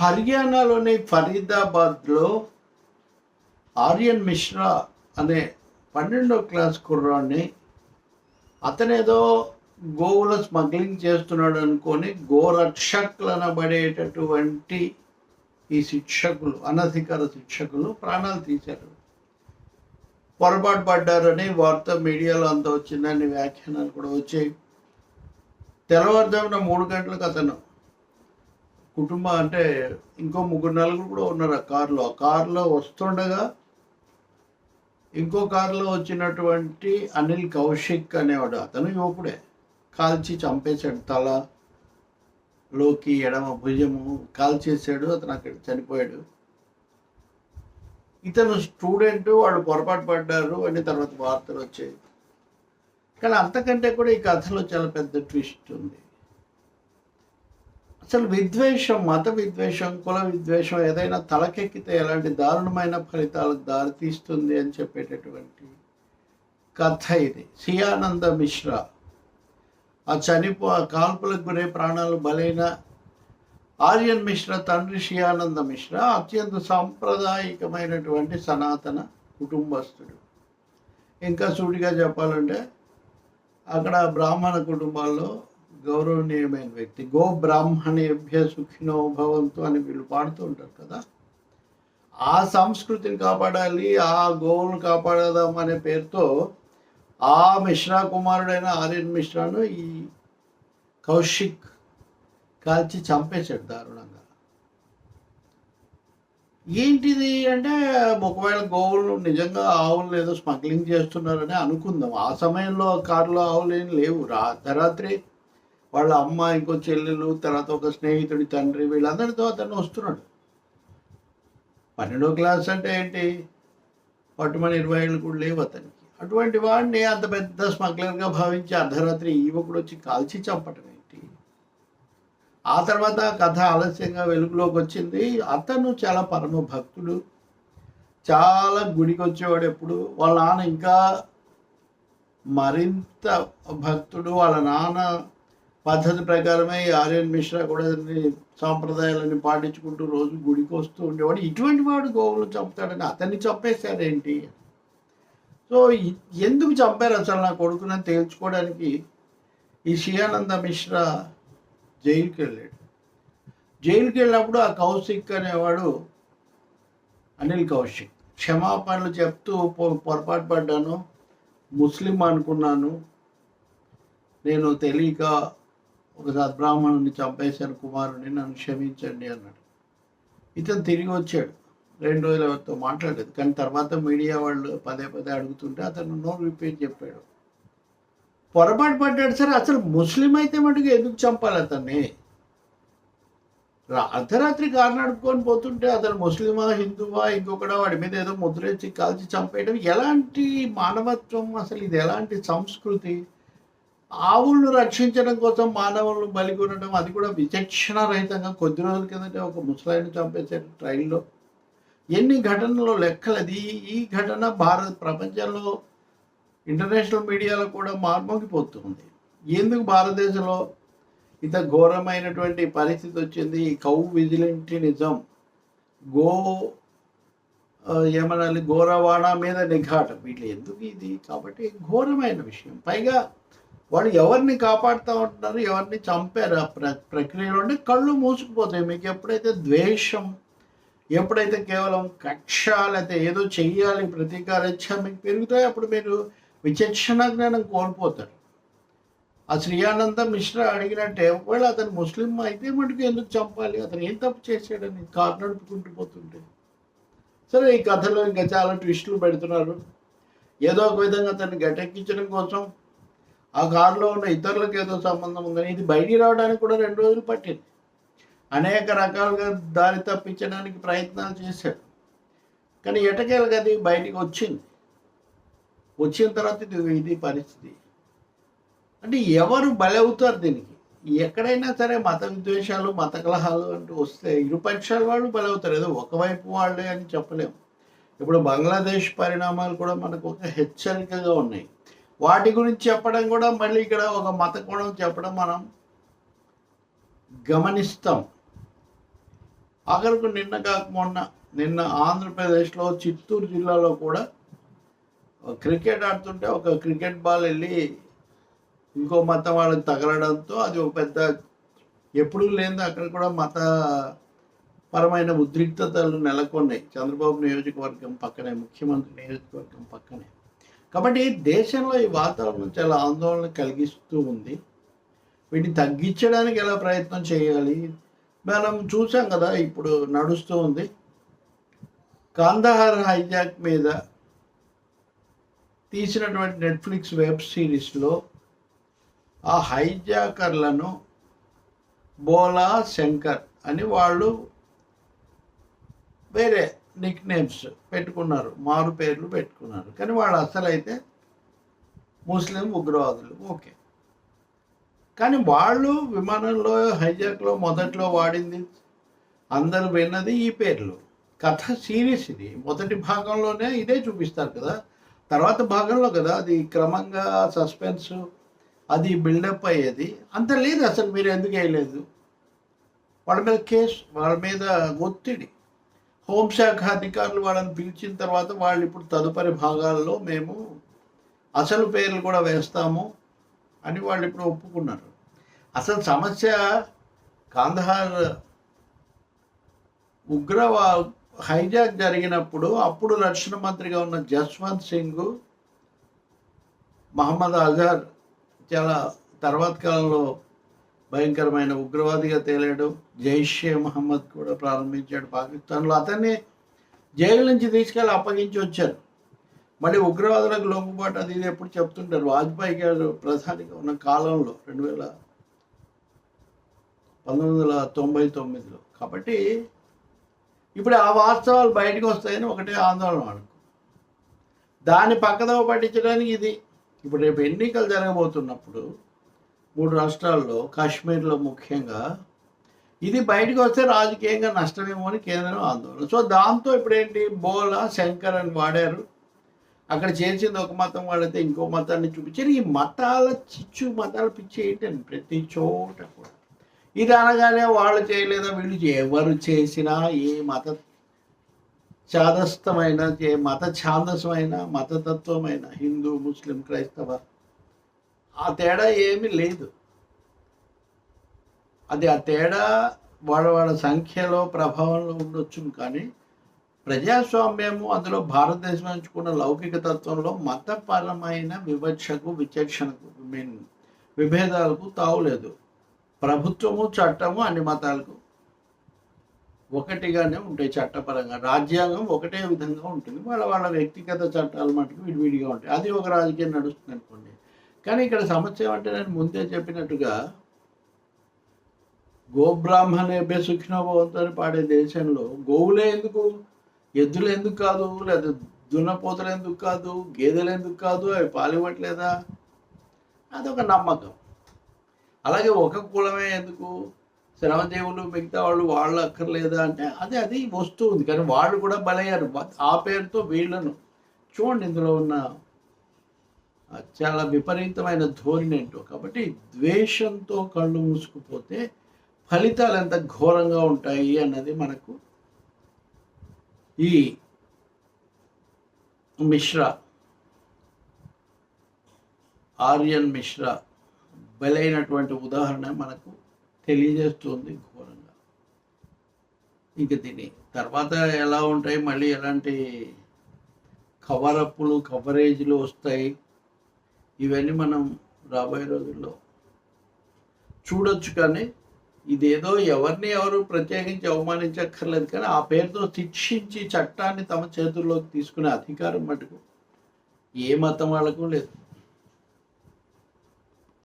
హర్యానాలోని ఫరీదాబాద్లో ఆర్యన్ మిశ్రా అనే పన్నెండో క్లాస్ కుర్రాన్ని అతనేదో గోవుల స్మగ్లింగ్ చేస్తున్నాడు అనుకొని గోరక్షకులు అనబడేటటువంటి ఈ శిక్షకులు అనధికార శిక్షకులు ప్రాణాలు తీశారు. పొరపాటు పడ్డారని వార్త మీడియాలో అంత వచ్చిందని వ్యాఖ్యానాలు కూడా వచ్చాయి. తెల్లవారుజామున మూడు గంటలకు అతను కుటుంబం అంటే ఇంకో ముగ్గురు నలుగురు కూడా ఉన్నారు ఆ కారులో. ఆ కారులో వస్తుండగా ఇంకో కారులో వచ్చినటువంటి అనిల్ కౌశిక్ అనేవాడు అతను యువకుడే. కాల్చి చంపేశాడు తల లోకి ఎడమ భుజము కాల్చేసాడు అతను అక్కడ చనిపోయాడు. ఇతను స్టూడెంట్ వాళ్ళు పొరపాటు పడ్డారు అని తర్వాత వార్తలు వచ్చాయి. కానీ అంతకంటే కూడా ఈ కథలో చాలా పెద్ద ట్విస్ట్ ఉంది. అసలు విద్వేషం మత విద్వేషం కుల విద్వేషం ఏదైనా తలకెక్కితే ఎలాంటి దారుణమైన ఫలితాలకు దారితీస్తుంది అని చెప్పేటటువంటి కథ ఇది. సియానంద మిశ్రా. ఆ చనిపో ఆ కాల్పులకు గురే ప్రాణాలు బలైన ఆర్యన్ మిశ్రా తండ్రి శియానంద మిశ్రా అత్యంత సాంప్రదాయికమైనటువంటి సనాతన కుటుంబస్తుడు. ఇంకా సూటిగా చెప్పాలంటే అక్కడ బ్రాహ్మణ కుటుంబాల్లో గౌరవనీయమైన వ్యక్తి. గో బ్రాహ్మణేభ్య సుఖినో భవంతు అని వీళ్ళు పాడుతూ ఉంటారు కదా. ఆ సంస్కృతిని కాపాడాలి ఆ గోవులను కాపాడదాం అనే పేరుతో ఆ మిశ్రా కుమారుడైన ఆర్యన్ మిశ్రాను ఈ కౌశిక్ కాల్చి చంపేశాడు దారుణంగా. ఏంటిది అంటే ఒకవేళ గోవులు నిజంగా ఆవులు ఏదో స్మగ్లింగ్ చేస్తున్నారని అనుకుందాం. ఆ సమయంలో కారులో ఆవులు ఏం లేవు. రా అర్ధరాత్రి వాళ్ళ అమ్మ ఇంకో చెల్లెలు తర్వాత ఒక స్నేహితుడి తండ్రి వీళ్ళందరితో అతను వస్తున్నాడు. పన్నెండో క్లాస్ అంటే ఏంటి? పట్టుమని ఇరవై ఏళ్ళు కూడా లేవు అతనికి. అటువంటి వాడిని అంత పెద్ద స్మగ్లర్గా భావించి అర్ధరాత్రి యువకుడు వచ్చి కాల్చి చంపటం ఏంటి? ఆ తర్వాత కథ ఆలస్యంగా వెలుగులోకి వచ్చింది. అతను చాలా పరమ భక్తుడు. చాలా గుడికి వచ్చేవాడు ఎప్పుడు? వాళ్ళ నాన్న ఇంకా మరింత భక్తుడు. వాళ్ళ నాన్న పద్ధతి ప్రకారమే ఆర్యన్ మిశ్రా కూడా అన్ని సాంప్రదాయాలన్నీ పాటించుకుంటూ రోజు గుడికి వస్తూ ఉండేవాడు. ఇటువంటి వాడు గోవులు చంపుతాడని అతన్ని చంపేశారేంటి? సో ఎందుకు చంపారు అసలు నా కొడుకుని తేల్చుకోవడానికి ఈ శియానంద మిశ్రా జైలుకి వెళ్ళాడు జైలుకి వెళ్ళినప్పుడు ఆ కౌశిక్ అనేవాడు అనిల్ కౌశిక్. క్షమాపణలు చెప్తూ పొ- పొరపాటు పడ్డాను ముస్లిం అనుకున్నాను నేను తెలియక ఒక సద్బ్రాహ్మణుని చంపేశాను కుమారుని నన్ను క్షమించండి అన్నాడు. ఇతను తిరిగి వచ్చాడు. రెండు రోజులు ఎవరితో మాట్లాడలేదు. కానీ తర్వాత మీడియా వాళ్ళు పదే పదే అడుగుతుంటే అతను నోరు విప్పేసి చెప్పాడు. పొరపాటు పడ్డాడు సరే అసలు ముస్లిం అయితే మటుకు ఎందుకు చంపాలి అతన్ని? అర్ధరాత్రి కారు నడుపుకొని పోతుంటే అతను ముస్లిమా హిందువా ఇంకొకడా వాడి మీద ఏదో ముద్రేసి కాల్చి చంపేయడం ఎలాంటి మానవత్వం అసలు? ఇది ఎలాంటి సంస్కృతి? ఆవులను రక్షించడం కోసం మానవులను బలి అది కూడా విచక్షణ రహితంగా కొద్ది రోజుల కిందట ఒక ముసలాయిని చంపేశారు ట్రైన్లో. ఎన్ని ఘటనలు లెక్కలది ఈ- ఘటన భారత ప్రపంచంలో ఇంటర్నేషనల్ మీడియాలో కూడా మార్మోగిపోతుంది. ఎందుకు భారతదేశంలో ఇంత ఘోరమైనటువంటి పరిస్థితి వచ్చింది? ఈ కౌ విజిలెంటినిజం గో ఏమనాలి ఘోరవాణా మీద నిఘాటం. వీళ్ళు ఎందుకు ఇది? కాబట్టి ఘోరమైన విషయం. పైగా వాళ్ళు ఎవరిని కాపాడుతూ ఉంటున్నారు ఎవరిని చంపారు ఆ ప్ర ప్రక్రియలో అంటే కళ్ళు మూసుకుపోతాయి. మీకు ఎప్పుడైతే ద్వేషం ఎప్పుడైతే కేవలం కక్ష లేకపోతే ఏదో చెయ్యాలి ప్రతీకారేచ్ఛ మీకు పెరుగుతాయి అప్పుడు మీరు విచక్షణ జ్ఞానం కోల్పోతారు. ఆ శ్రీయానంద మిశ్రా అడిగినట్టే ఒకవేళ అతను ముస్లిం అయితే మటుకు ఎందుకు చంపాలి? అతను ఏం తప్పు చేశాడని కారు నడుపుకుంటూ పోతుంటే. సరే ఈ కథలో ఇంకా చాలా ట్విస్టులు పెడుతున్నారు. ఏదో ఒక విధంగా అతన్ని గట్టెక్కించడం కోసం ఆ కారులో ఉన్న ఇతరులకు ఏదో సంబంధం ఉందని ఇది బయటికి రావడానికి కూడా రెండు రోజులు పట్టింది. అనేక రకాలుగా దారి తప్పించడానికి ప్రయత్నాలు చేశాడు కానీ ఎటకేలకు అది బయటికి వచ్చింది? వచ్చిన తర్వాత ఇది ఇది పరిస్థితి. అంటే ఎవరు బలవుతారు దీనికి? ఎక్కడైనా సరే మత విద్వేషాలు మత కలహాలు అంటూ వస్తే ఇరుపక్షాల వాళ్ళు బలవుతారు. ఏదో ఒకవైపు వాళ్ళే అని చెప్పలేము. ఇప్పుడు బంగ్లాదేశ్ పరిణామాలు కూడా మనకు ఒక హెచ్చరికగా ఉన్నాయి. వాటి గురించి చెప్పడం కూడా మళ్ళీ ఇక్కడ ఒక మత కోణం చెప్పడం మనం గమనిస్తాం. ఆఖరికి నిన్న కాక మొన్న నిన్న ఆంధ్రప్రదేశ్లో చిత్తూరు జిల్లాలో కూడా క్రికెట్ ఆడుతుంటే ఒక క్రికెట్ బాల్ వెళ్ళి ఇంకో మతం వాళ్ళకి తగలడంతో అది ఒక పెద్ద ఎప్పుడూ లేదు అక్కడ కూడా మత పరమైన ఉద్రిక్తతలు నెలకొన్నాయి. చంద్రబాబు నియోజకవర్గం పక్కనే ముఖ్యమంత్రి నియోజకవర్గం పక్కనే. కాబట్టి దేశంలో ఈ వాతావరణం చాలా ఆందోళన కలిగిస్తూ ఉంది. వీటిని తగ్గించడానికి ఎలా ప్రయత్నం చేయాలి? మనం చూసాం కదా ఇప్పుడు నడుస్తూ ఉంది. కాందహార్ హైజాక్ మీద తీసినటువంటి నెట్ఫ్లిక్స్ వెబ్ సిరీస్లో ఆ హైజాకర్లను బోలా శంకర్ అని వాళ్ళు వేరే నిక్ నేమ్స్ పెట్టుకున్నారు మారు పేర్లు పెట్టుకున్నారు. కానీ వాళ్ళు అసలైతే ముస్లిం ఉగ్రవాదులు ఓకే. కానీ వాళ్ళు విమానంలో హైజాక్లో మొదట్లో వాడింది అందరూ విన్నది ఈ పేర్లు. కథ సీరియస్ ఇది. మొదటి భాగంలోనే ఇదే చూపిస్తారు కదా. తర్వాత భాగంలో కదా అది క్రమంగా సస్పెన్స్ అది బిల్డప్ అయ్యేది. అంత లేదు అసలు మీరు ఎందుకు వేయలేదు? వాళ్ళ మీద కేసు వాళ్ళ మీద ఒత్తిడి. హోంశాఖ అధికారులు వాళ్ళని పిలిచిన తర్వాత వాళ్ళు ఇప్పుడు తదుపరి భాగాల్లో మేము అసలు పేర్లు కూడా వేస్తాము అని వాళ్ళు ఇప్పుడు ఒప్పుకున్నారు. అసలు సమస్య కాందహార్ ఉగ్రవా హైజాక్ జరిగినప్పుడు అప్పుడు రక్షణ మంత్రిగా ఉన్న జస్వంత్ సింగ్ మహమ్మద్ అజార్ చాలా తర్వాత కాలంలో భయంకరమైన ఉగ్రవాదిగా తేలాడు. జైషే మహమ్మద్ కూడా ప్రారంభించాడు పాకిస్తాన్లో. అతన్ని జైలు నుంచి తీసుకెళ్ళి అప్పగించి వచ్చారు. మళ్ళీ ఉగ్రవాదులకు లోపుబాటు అది ఇది ఎప్పుడు చెప్తుంటారు. వాజ్పేయి గారు ప్రధానిగా ఉన్న కాలంలో రెండు వేల పంతొమ్మిది వందల తొంభై తొమ్మిదిలో. కాబట్టి ఇప్పుడు ఆ వాస్తవాలు బయటకు వస్తాయని ఒకటే ఆందోళన అనుకో దాన్ని పక్కదవ పట్టించడానికి ఇది. ఇప్పుడు రేపు ఎన్నికలు జరగబోతున్నప్పుడు మూడు రాష్ట్రాల్లో కాశ్మీర్లో ముఖ్యంగా ఇది బయటకు వస్తే రాజకీయంగా నష్టమేమో అని కేంద్రం ఆందోళన. సో దాంతో ఇప్పుడేంటి? బోలా శంకర్ అని వాడారు. అక్కడ చేర్చింది ఒక మతం వాడితే ఇంకో మతాన్ని చూపించారు. ఈ మతాల చిచ్చు మతాల పిచ్చి ఏంటండి? ప్రతి చోట కూడా. ఇది అనగానే వాళ్ళు చేయలేదా? వీళ్ళు ఎవరు చేసినా ఏ మత చాదస్తమైన ఏ మత ఛాందసమైన మతతత్వమైన హిందూ ముస్లిం క్రైస్తవ ఆ తేడా ఏమీ లేదు. అది ఆ తేడా వాళ్ళ వాళ్ళ సంఖ్యలో ప్రభావంలో ఉండొచ్చు కానీ ప్రజాస్వామ్యము అందులో భారతదేశం ఎంచుకున్న లౌకిక తత్వంలో మతపరమైన వివక్షకు విచక్షణకు మీన్ విభేదాలకు తావులేదు ప్రభుత్వము చట్టము అన్ని మతాలకు ఒకటిగానే ఉంటాయి చట్టపరంగా. రాజ్యాంగం ఒకటే విధంగా ఉంటుంది. వాళ్ళ వాళ్ళ వ్యక్తిగత చట్టాలు మటుకు విడివిడిగా ఉంటాయి. అది ఒక రాజకీయం నడుస్తుంది అనుకోండి కానీ ఇక్కడ సమస్య ఏమంటే నేను ముందే చెప్పినట్టుగా గోబ్రాహ్మణేభ్య సుఖినోభవంతో అని పాడే దేశంలో గోవులే ఎందుకు? ఎద్దులు ఎందుకు కాదు? లేదా దున్నపోతలు ఎందుకు కాదు? గేదెలు ఎందుకు కాదు? అవి పాలివ్వట్లేదా? అదొక నమ్మకం. అలాగే ఒక కులమే ఎందుకు? శ్రమదేవులు మిగతా వాళ్ళు వాళ్ళు అక్కర్లేదా అంటే అది అది వస్తుంది కానీ వాళ్ళు కూడా బలయ్యారు. ఆ పేరుతో వీళ్ళను చూడండి ఇందులో ఉన్న చాలా విపరీతమైన ధోరణి ఏంటో. కాబట్టి ద్వేషంతో కళ్ళు మూసుకుపోతే ఫలితాలు ఎంత ఘోరంగా ఉంటాయి అన్నది మనకు ఈ మిశ్రా ఆర్యన్ మిశ్రా బలైనటువంటి ఉదాహరణ మనకు తెలియజేస్తుంది ఘోరంగా. ఇంక దీని తర్వాత ఎలా ఉంటాయి? మళ్ళీ ఎలాంటి కవరప్పులు కవరేజ్లు వస్తాయి? ఇవన్నీ మనం రాబోయే రోజుల్లో చూడొచ్చు కానీ ఇదేదో ఎవరిని ఎవరు ప్రత్యేకించి అవమానించక్కర్లేదు కానీ ఆ పేరుతో శిక్షించి చట్టాన్ని తమ చేతుల్లోకి తీసుకునే అధికారం మటుకు ఏ మతం వాళ్ళకు లేదు.